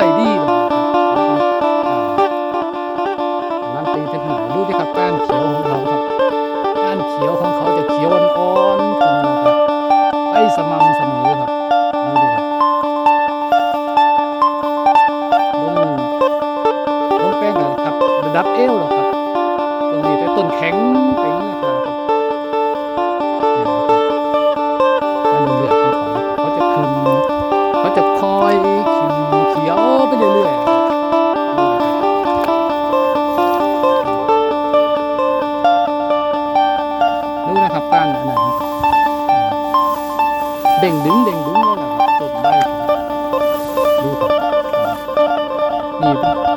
ใส่ดีนั่นตีจไหนดูที่ครับก้านเขียวของเขาครับก้านเขียวของเขาจะเขียวอ่อนๆขึ้นนะครับไปสม่ำเสมอครับดูดิครับลงลงแป้งนะครับดับเอวหรอครับ ตรงนี้แต่ต้นแข็งเป็นอะครับ ครับก้านหนาๆเด้งดึงเด้งดึงนั่วนะครับต้นใบดูต่อบนี่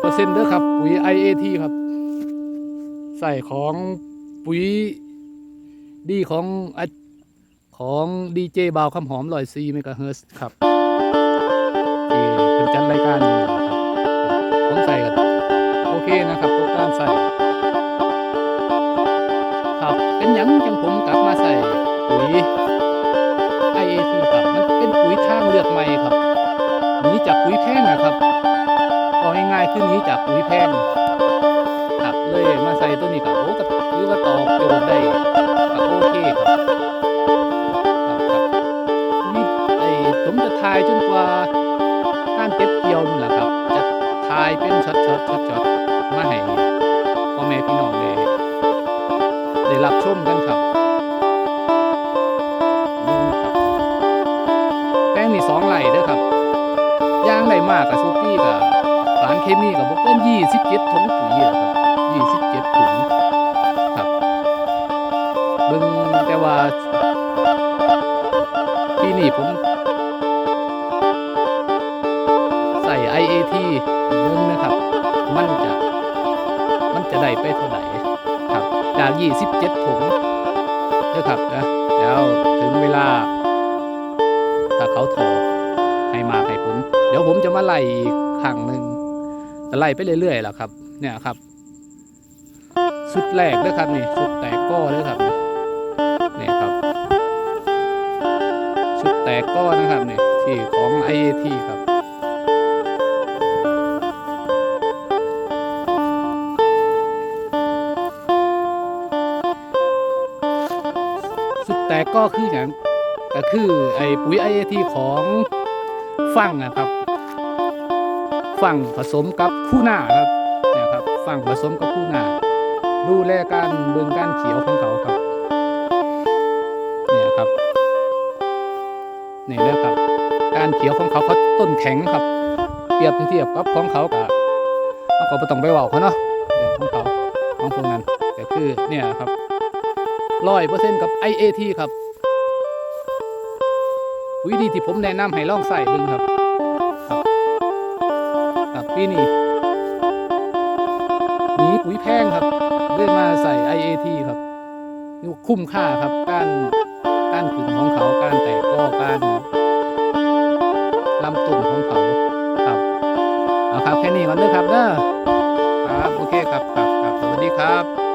เปอร์เซ็นต์เด้อครับ ปุ๋ย IAT ครับ ใส่ของปุ๋ยดีของอะของดีเจบาวคำหอมลอยซีเมกะเฮิร์สครับที่เป็นจัดรายการอยู่นะครับผมใส่กันโอเคนะครับทุกการใส่ ครับเป็นหยังจังผมกลับมาใส่ปุ๋ย IAT ครับมันเป็นปุ๋ยทางเลือกใหม่ครับหนีจากปุ๋ยแพงนะครับ อาง่ายๆคือหนีจากปุ๋ยแพงครับเลยมาใส่ตัวนี้กับโอ้กับถือว่าตอบโจทย์ได้กับโอเคครับครับครับนี่ไอ้ผมจะทายจนกว่าการเก็บเกี่ยวนี่แหละครับ จะทายเป็นช็อตช็อตช็อตช็อตมาให้พ่อแม่พี่น้องได้ได้รับชมกันครับแป้งนี่สองไหลเด้อครับย่างได้มากกับซูปี้กับารเคมีกับพวกเกินยี่สิบเจ็ดถุงปุ๋ยครับยี่สิบเจ็ดถุงครับเบิ่งแต่ว่าปีนี้ผมใส่ IAT เบิ่งนะครับ มันจะมันจะได้ไปเท่าไหร่ครับ จากยี่สิบเจ็ดถุงเด้อครับนะแล้วถึงเวลา ถ้าเขาถอให้มาให้ผม เดี๋ยวผมจะมาไล่อีกครั้งหนึ่ง ไล่ไปเรื่อยๆแหละครับ เนี่ยครับชุดแรกเลยครับนี่ชุดแตกก้อเลยครับนี่ครับ ชุดแตกก้อนะครับนี่ที่ของ IAT ครับสุดแตกก็คืออย่างก็คือไอ้ปุ๋ย IAT ของฟังนะครับ ฟังผสมกับคู่หน้าครับเนี่ยครับฟังผสมกับคู่หน้า ดูแลการเบิ่งการเขียวของเขาครับเนี่ยครับนี่เลยครับ การเขียวของเขาเขาต้นแข็งครับ เปรียบเทียบกับของเขากับเขาก็ไม่ต้องไปบอกเขาเนาะเรื่องของเขาของพวกนั้นแต่คือเนี่ยครับร้อยเปอร์เซ็นต์กับ IAT ครับ วิธีที่ผมแนะนำให้ลองใส่เบิ่งครับ ปีนี้หนีปุ๋ยแพงครับเลื่อนมาใส่ IAT ครับนี่คุ้มค่าครับการการขึ้นของเขาการแตกก็การลำตุ้มของเขาครับเอาครับแค่นี้ก่อนเด้อครับเด้อครับโอเคครับครับครับสวัสดีครับ